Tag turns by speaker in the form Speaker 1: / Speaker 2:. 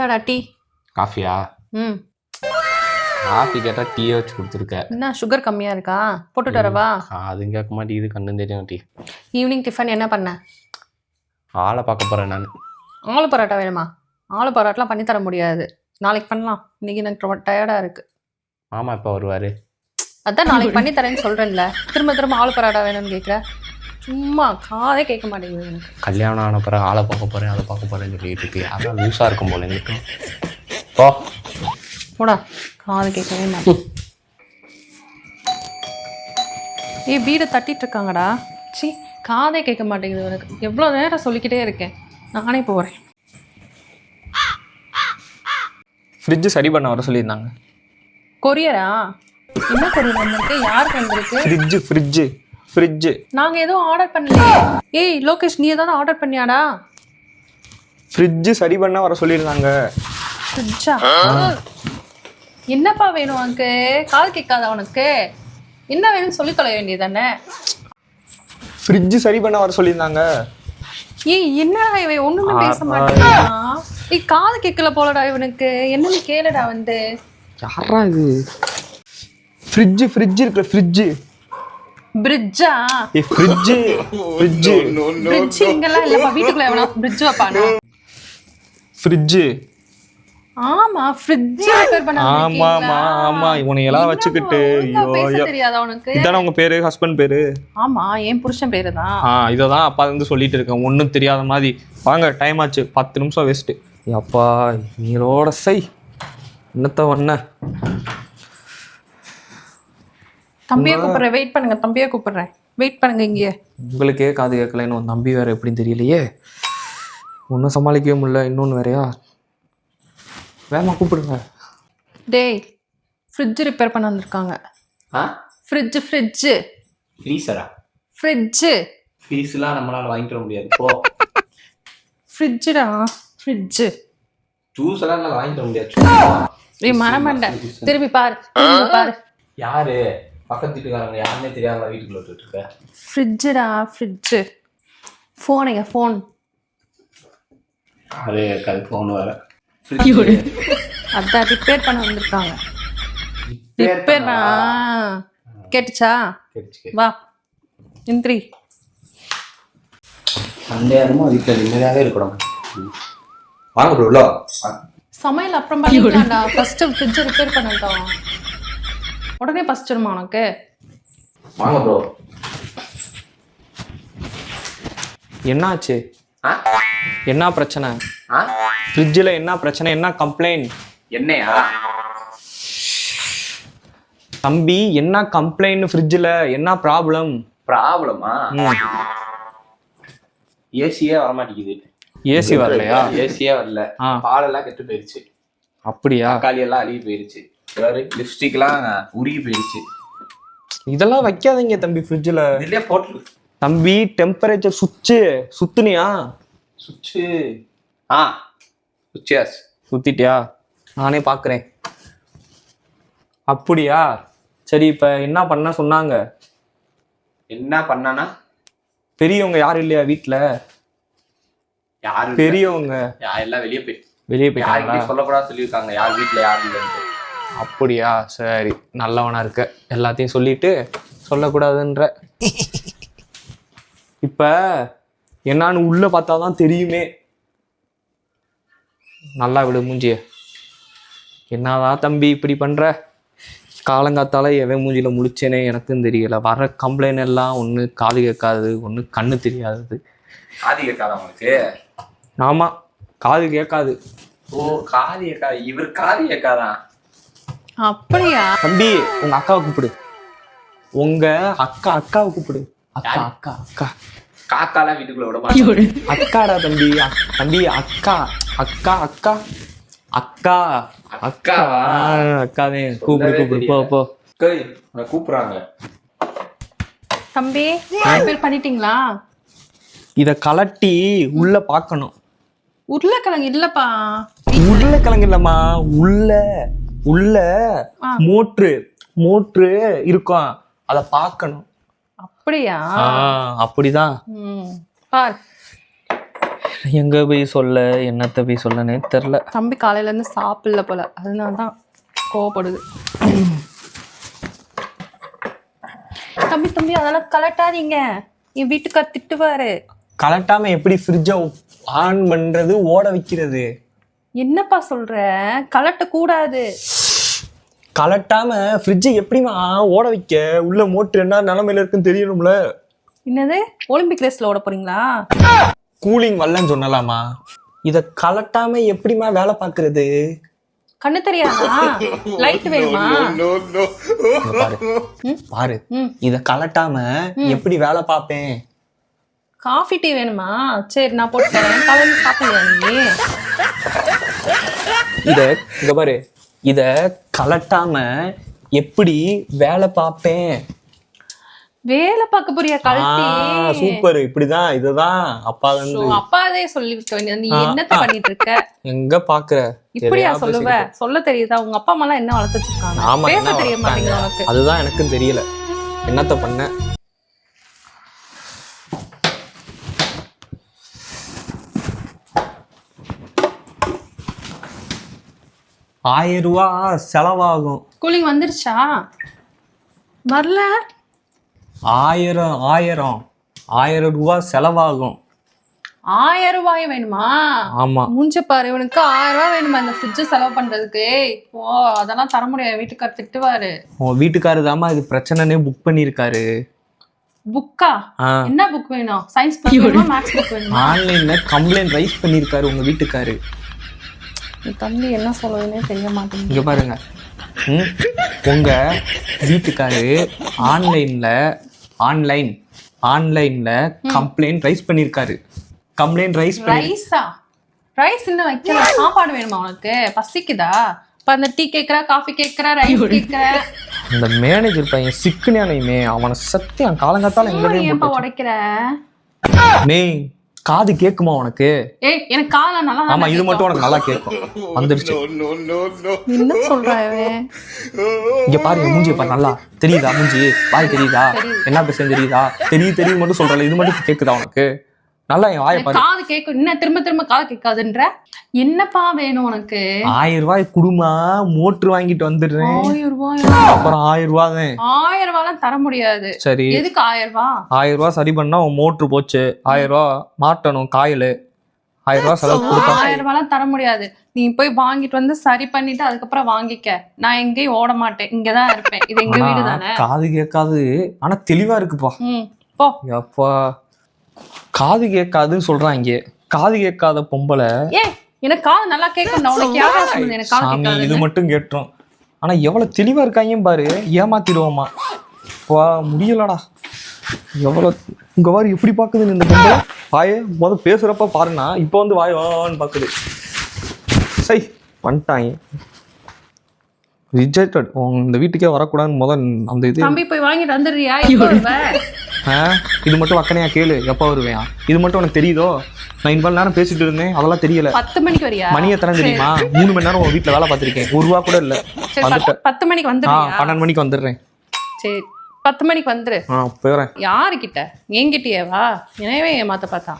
Speaker 1: இந்தாடா டீ?
Speaker 2: காஃபியா?
Speaker 1: ம்.
Speaker 2: காஃபி கேட்டால் டீயே வச்சு கொடுத்துருக்க
Speaker 1: என்ன சுகர் கம்மியா இருக்கா? போட்டுட்டு வரவா?
Speaker 2: அதுவும் கேட்க மாட்டேங்குது கண்ணு தெரியும் டீ.
Speaker 1: ஈவினிங் டிஃபன் என்ன பண்ண?
Speaker 2: ஆளை பார்க்க போகிறேன் நான்.
Speaker 1: ஆலு பரோட்டா வேணுமா? ஆலு பரோட்டாலாம் பண்ணி தர முடியாது. நாளைக்கு பண்ணலாம். இன்னைக்கு எனக்கு ரொம்ப டயர்டா இருக்கு.
Speaker 2: மாமா இப்போ வருவார்.
Speaker 1: அதான் நாளைக்கு பண்ணி தரேன்னு சொல்றேன்ல. திரும்ப திரும்ப ஆலு பரோட்டா வேணும்னு கேட்குற சும்மா காதே கேட்க மாட்டேங்குது எனக்கு.
Speaker 2: கல்யாணம் ஆன பிறகு ஆளை பார்க்க போகிறேன் அதை பார்க்க போகிறேன்னு சொல்லிட்டு இருக்கு அதான் லூஸாக இருக்கும் போல எங்களுக்கு. போ.
Speaker 1: போடா காது கேட்கவே மாட்டேன் ஏய் வீடை தட்டிட்டு இருக்காங்கடா. சி காதே கேட்க மாட்டேங்குது உனக்கு. எவ்வளோ நேரம் சொல்லிக்கிட்டே இருக்கேன். நானே போகிறேன்
Speaker 3: ஃப்ரிட்ஜு சரி பண்ண வர சொல்லியிருந்தாங்க.
Speaker 1: கொரியரா? என்ன கொரியர் வந்திருக்கு? யாருக்கு வந்திருக்கு?
Speaker 3: ஃப்ரிட்ஜு ஃப்ரிட்ஜு ஃப்ரிட்ஜு
Speaker 1: நாங்க எதுவும் ஆர்டர் பண்ணலையே. ஏய் லோகேஷ் நீ ஏதாவது ஆர்டர் பண்ணியாடா?
Speaker 3: ஃப்ரிட்ஜு சரி பண்ண வர சொல்லியிருந்தாங்க.
Speaker 1: ஃப்ரிட்ஜா? என்னப்பா வேணும் உனக்கு? காது கேட்காதா உனக்கு? என்ன வேணும்னு சொல்லி தொலை வேண்டியதானே
Speaker 3: ஃப்ரிட்ஜு சரி பண்ண வர சொல்லியிருந்தாங்க.
Speaker 1: ஏய் என்னடா இவன்? ஒண்ணுமே பேச மாட்டேங்கிறான். ஏய் காது கேட்கல போலடா இவனுக்கு. என்னன்னு கேளுடா வந்து.
Speaker 3: யாரா இது? ஃப்ரிட்ஜு ஃப்ரிட்ஜு இருக்குல்ல ஃப்ரிட்ஜு
Speaker 1: பிரிட்ஜா
Speaker 3: ஏ ஃப்ரிட்ஜு ஃப்ரிட்ஜு
Speaker 1: பிரிட்ஜ் இங்கெல்லாம் இல்லப்பா வீட்டுக்குள்ள எவனா பிரிட்ஜ் வைப்பானா?
Speaker 3: ஃப்ரிட்ஜு
Speaker 1: ஆமா ஃப்ரிட்ஜ் ரிப்பேர் பண்ண
Speaker 3: ஆமாமா ஆமா இவனை எல்லாம் வச்சுக்கிட்டு ஐயோ
Speaker 1: தெரியாதா உனக்கு?
Speaker 3: இதானே உங்க பேரு ஹஸ்பண்ட் பேரு?
Speaker 1: ஆமா என் புருஷன் பேரு தான்.
Speaker 3: ஆ இதை தான் அப்பா வந்து சொல்லிட்டு இருக்கேன். ஒன்றும் தெரியாத மாதிரி. வாங்க டைம் ஆச்சு. பத்து நிமிஷம் வேஸ்ட்டு அப்பா நீரோட சை என்னத்த ஒன்ன
Speaker 1: தம்பியை கூப்பிடுறேன். வெயிட் பண்ணுங்க தம்பியை கூப்பிடுறேன். வெயிட் பண்ணுங்க இங்கே.
Speaker 3: உங்களுக்கே காது கேட்கல உன் தம்பி வேற எப்படின்னு தெரியலையே? ஒன்றும் சமாளிக்கவே முடியல இன்னொன்று வேறையா? வேமா கூப்பிடுங்க.
Speaker 1: டேய் ஃப்ரிட்ஜ் ரிப்பேர் பண்ண வந்திருக்காங்க.
Speaker 2: ஆ?
Speaker 1: ஃப்ரிட்ஜ் ஃப்ரிட்ஜு
Speaker 2: ஃப்ரீசரா
Speaker 1: ஃப்ரிட்ஜு
Speaker 2: ஃபீஸ்லாம் நம்மளால வாங்கிக்க முடியாது. போ.
Speaker 1: ஃப்ரிட்ஜுடா ஃப்ரிட்ஜு
Speaker 2: ஜூஸ் எல்லாம் என்னால வாங்கிக்க முடியாது.
Speaker 1: ஏய் மரமண்டை திரும்பி பாரு திரும்பி பாரு.
Speaker 2: யாரு? பக்கத்து வீட்டுக்காரங்க யாருமே தெரியாத வீட்டுக்குள்ள விட்டுட்டு இருக்க?
Speaker 1: ஃப்ரிட்ஜுடா ஃப்ரிட்ஜு ஃபோனுங்க ஃபோன்
Speaker 2: அது கது ஃபோன் வர
Speaker 1: அதான் ரிப்பேர் பண்ண வந்திருக்காங்க. ரிப்பேர் கேட்டுச்சா? வா. இந்திரி.
Speaker 2: சந்தேகமா வீட்டில் நிம்மதியாகவே இருக்கணும். வாங்க ப்ரோ உள்ள
Speaker 1: சமையல் அப்புறம் பண்ணிக்கலாம்டா ஃபர்ஸ்ட் ஃப்ரிட்ஜ் ரிப்பேர் பண்ணட்டும் உடனே பசிச்சிருமா உனக்கு?
Speaker 2: வாங்க ப்ரோ
Speaker 3: என்னாச்சு? என்ன பிரச்சனை? ஃப்ரிட்ஜில் என்ன பிரச்சனை? என்ன கம்ப்ளைண்ட்
Speaker 2: என்னையா?
Speaker 3: தம்பி என்ன கம்ப்ளைண்ட் ஃப்ரிட்ஜில் என்ன ப்ராப்ளம்
Speaker 2: ப்ராப்ளமா ஏசியே வரமாட்டேங்குது.
Speaker 3: ஏசி வரலையா?
Speaker 2: ஏசியே வரல. பாலெல்லாம் கெட்டு போயிருச்சு.
Speaker 3: அப்படியா?
Speaker 2: தக்காளி எல்லாம் அழுகி போயிருச்சு. வேறு லிப்ஸ்டிக்லாம் உருகி போயிருச்சு
Speaker 3: இதெல்லாம் வைக்காதீங்க தம்பி ஃப்ரிட்ஜில்
Speaker 2: இதுலயே போட்டு
Speaker 3: தம்பி டெம்பரேச்சர் சுவிட்சு சுத்துனியா?
Speaker 2: சுவிட்சு ஆ சுவிட்சஸ்
Speaker 3: சுத்திட்டியா? நானே பார்க்குறேன் அப்படியா? சரி இப்போ என்ன பண்ண சொன்னாங்க?
Speaker 2: என்ன பண்ணனா?
Speaker 3: பெரியவங்க யாரும் இல்லையா வீட்டில்
Speaker 2: யாரு
Speaker 3: பெரியவங்க.
Speaker 2: எல்லாம் வெளியே போய்
Speaker 3: வெளியே போயிட்டாங்களா?
Speaker 2: யாருக்கிட்டையும் சொல்லக்கூடாது சொல்லியிருக்காங்க. யார் வீட்டில் யாரும் இல்லைன்ட்டு.
Speaker 3: அப்படியா? சரி நல்லவனா இருக்க. எல்லாத்தையும் சொல்லிட்டு சொல்லக்கூடாதுன்ற. இப்ப என்னான்னு உள்ள பார்த்தாதான் தெரியுமே. நல்லா விடு மூஞ்சிய. என்னதான் தம்பி இப்படி பண்ற? காலங்காத்தால எவன் மூஞ்சில முழிச்சேனே எனக்கும் தெரியல. வர கம்ப்ளைண்ட் எல்லாம் ஒன்று காது கேட்காது ஒன்று கண்ணு தெரியாதது
Speaker 2: காது கேட்காதா உங்களுக்கு
Speaker 3: ஆமா காது கேட்காது.
Speaker 2: ஓ காது கேட்காது. இவர் காது கேட்காதான்.
Speaker 1: அப்படியா?
Speaker 3: தம்பி உங்க அக்காவை கூப்பிடு. உங்க அக்கா அக்காவை கூப்பிடு. அக்கா அக்கா அக்கா.
Speaker 2: காக்காலாம் வீட்டுக்குள்ள விட மாட்டேன்
Speaker 3: அக்காடா தம்பி. அ- தம்பி அக்கா அக்கா அக்கா. அக்கா
Speaker 2: அக்காவா
Speaker 3: அக்காவே கூப்பிடு கூப்பிடு. போ போ.
Speaker 2: கூப்பிடுறாங்க.
Speaker 1: தம்பி ரிப்பேர் பண்ணிட்டீங்களா?
Speaker 3: இத கலட்டி உள்ள பார்க்கணும்.
Speaker 1: உருளைக்கிழங்கு இல்லப்பா.
Speaker 3: உருளைக்கிழங்கு இல்லம்மா உள்ள. உள்ள. மோட்ரு மோட்ரு இருக்கும். அத பார்க்கணும்.
Speaker 1: அப்படியா?
Speaker 3: அப்படிதான்.
Speaker 1: பார்.
Speaker 4: எங்க போய் சொல்ல என்னத்த போய் சொல்லனே தெரில.
Speaker 1: தம்பி காலையில இருந்து சாப்பிடல போல. அதனால தான் கோவப்படுது. தம்பி தம்பி அதெல்லாம் கலட்டாதீங்க. என் வீட்டுக்கார் திட்டுவாரு.
Speaker 3: கலட்டாம எப்படி ஃப்ரிட்ஜை ஆன் பண்றது ஓட வைக்கிறது?
Speaker 1: என்னப்பா சொல்ற? கலட்ட கூடாது
Speaker 3: கலட்டாம ஃப்ரிட்ஜை எப்படிமா ஓட வைக்க? உள்ள மோட்டர் என்ன நிலமையில இருக்குன்னு தெரியணும்ல.
Speaker 1: என்னது? ஒலிம்பிக் ரேஸ்ல ஓட போறீங்களா?
Speaker 3: கூலிங் வரலன்னு சொன்னலாமா? இத கலட்டாம எப்படிமா வேலை பார்க்கறது?
Speaker 1: கண்ணு தெரியாதா? லைட் வேணுமா?
Speaker 3: பாரு. இத கலட்டாம எப்படி வேலை பார்ப்பேன்?
Speaker 1: காஃபி டீ வேணுமா? சரி நான் போட்டு தரேன் காலையில சாப்பிடலையா நீ?
Speaker 3: இத இங்க பாரு. இத கலட்டாம எப்படி வேலை பார்ப்பேன்?
Speaker 1: வேலை பார்க்க போறியா கழட்டி?
Speaker 3: சூப்பர் இப்படிதான் இதுதான் அப்பா வந்து
Speaker 1: So, அப்பாதே சொல்லிருக்க வேண்டியது. நீ என்னத்த பண்ணிட்டு இருக்க
Speaker 3: எங்க பாக்குற?
Speaker 1: இப்படியா சொல்லுவ. சொல்ல தெரியுதா? உங்க அப்பா அம்மா எல்லாம் என்ன வளர்த்து வச்சிருக்காங்க
Speaker 3: ஆமா
Speaker 1: பேச தெரிய மாட்டேங்குது
Speaker 3: அதுதான் எனக்கும் தெரியல. என்னத்த பண்ண? ஆயிரம் ரூபா செலவாகும்.
Speaker 1: கூலிங் வந்துருச்சா? வரல.
Speaker 3: ஆயிரம் ஆயிரம். ஆயிரம் ரூபா செலவாகும்.
Speaker 1: ஆயிரம் ரூபாய் வேணுமா?
Speaker 3: ஆமா.
Speaker 1: மூஞ்ச பாரு இவனுக்கு ஆயிரம் ரூபாய் வேணுமா இந்த ஃப்ரிட்ஜ் செலவு பண்றதுக்கு? ஓ அதெல்லாம் தர முடியாது. வீட்டுக்கார் திட்டுவாரு.
Speaker 3: உன் வீட்டுக்காரர் தாம்மா இது பிரச்சனைனே புக் பண்ணியிருக்காரு
Speaker 1: புக்கா என்ன புக் வேணும்? சயின்ஸ் புக் வேணுமா மேக்ஸ் புக் வேணுமா?
Speaker 3: ஆன்லைன்ல கம்ப்ளைண்ட் ரைஸ் பண்ணியிருக்காரு உங்க வீட்டுக்காரு.
Speaker 1: தம்பி என்ன சொல்றதுன்னே தெரிய மாட்டேங்குது
Speaker 3: இங்க பாருங்க. ம், உங்க வீட்டுக்காரு ஆன்லைன்ல ஆன்லைன் ஆன்லைன்ல கம்ப்ளைண்ட் ரைஸ் பண்ணியிருக்காரு கம்ப்ளைண்ட் ரைஸ்
Speaker 1: ரைஸா ரைஸ் இன்னும் வைக்கல. சாப்பாடு வேணுமா உனக்கு? பசிக்குதா? இப்ப அந்த டீ கேக்குற காஃபி கேக்குற ரைஸ் கேக்குற.
Speaker 3: அந்த மேனேஜர் பையன் சிக்குனானையுமே அவனை சத்தியம் காலங்காத்தால எங்க
Speaker 1: உடைக்கிற?
Speaker 3: நீ காது கேக்குமா உனக்கு?
Speaker 1: ஏய் எனக்கு காலம் நல்லா
Speaker 3: ஆமா இது மட்டும் உனக்கு நல்லா கேட்கும் வந்துருச்சு.
Speaker 1: என்ன சொல்ற இவன்?
Speaker 3: இங்க பாரு என் மூஞ்சியை பாரு நல்லா தெரியுதா மூஞ்சி? வாய் தெரியுதா? என்ன பேசுறது தெரியுதா? தெரியுது தெரியுது மட்டும் சொல்றல இது மட்டும் கேக்குதா உனக்கு? நல்லா என் வாயை பாரு.
Speaker 1: காது கேட்கும். என்ன திரும்ப திரும்ப காது கேட்காதுன்ற? என்னப்பா வேணும் உனக்கு?
Speaker 3: ஆயிரம் ரூபாய் குடுமா மோட்டர் வாங்கிட்டு வந்துடுறேன்.
Speaker 1: ஆயிரம் ரூபாய்?
Speaker 3: அப்புறம் ஆயிரம் ரூபாய் தான்
Speaker 1: ஆயிரம் ரூபாய்லாம் தர முடியாது.
Speaker 3: சரி.
Speaker 1: எதுக்கு ஆயிரம் ரூபாய்
Speaker 3: ஆயிரம் ரூபாய் சரி பண்ணா உன் மோட்ரு போச்சு. ஆயிரம் ரூபாய் மாட்டணும் காயல். ஆயிரம் ரூபாய் செலவு கொடுத்தா.
Speaker 1: ஆயிரம் ரூபாய்லாம் தர முடியாது. நீ போய் வாங்கிட்டு வந்து சரி பண்ணிட்டு அதுக்கப்புறம் வாங்கிக்க. நான் எங்கேயும் ஓட மாட்டேன். இங்கதான் இருப்பேன். இது எங்க வீடு தானே?
Speaker 3: காது கேட்காது. ஆனா தெளிவா இருக்குப்பா.
Speaker 1: போ.
Speaker 3: அப்பா காது கேட்காதுன்னு சொல்றாங்க. காது கேட்காத பொம்பளை.
Speaker 1: ஏய் எனக்கு காது நல்லா கேட்கும்
Speaker 3: இது மட்டும் கேட்டுரும். ஆனா எவ்வளவு தெளிவா இருக்காங்க பாரு. ஏமாத்திடுவோமா. வா முடியலடா. எவ்வளவு உங்க வாரு எப்படி பாக்குது இந்த பொம்பளை? வாய முத பேசுறப்ப பாருண்ணா. இப்போ வந்து வாய் வான்னு பாக்குது. சை பண்ணிட்டாங்க. ரிஜெக்டட் இந்த வீட்டுக்கே வரக்கூடாதுன்னு முதல் அந்த இது
Speaker 1: தம்பி போய் வாங்கிட்டு வந்துடுறியா?
Speaker 3: இது மட்டும் வக்கனையா கேளு எப்போ வருவேன்? இது மட்டும் உனக்கு தெரியுதோ? நான் இவ்வளவு நேரம் பேசிட்டு இருந்தேன் அதெல்லாம் தெரியல.
Speaker 1: பத்து மணிக்கு வரியா?
Speaker 3: மணி எத்தனை தெரியுமா? மூணு மணி நேரம் உன் வீட்டுல வேலை பார்த்திருக்கேன். ஒரு ரூபா கூட இல்ல. வந்துட்டேன்.
Speaker 1: பத்து- மணிக்கு வந்துடுறியா?
Speaker 3: பன்னெண்டு மணிக்கு வந்துடுறேன்.
Speaker 1: சரி பத்து மணிக்கு வந்துரு.
Speaker 3: ஆ போயிடுறேன்.
Speaker 1: யாருக்கிட்ட? என்கிட்டயே வா. எனவே ஏமாத்த பார்த்தா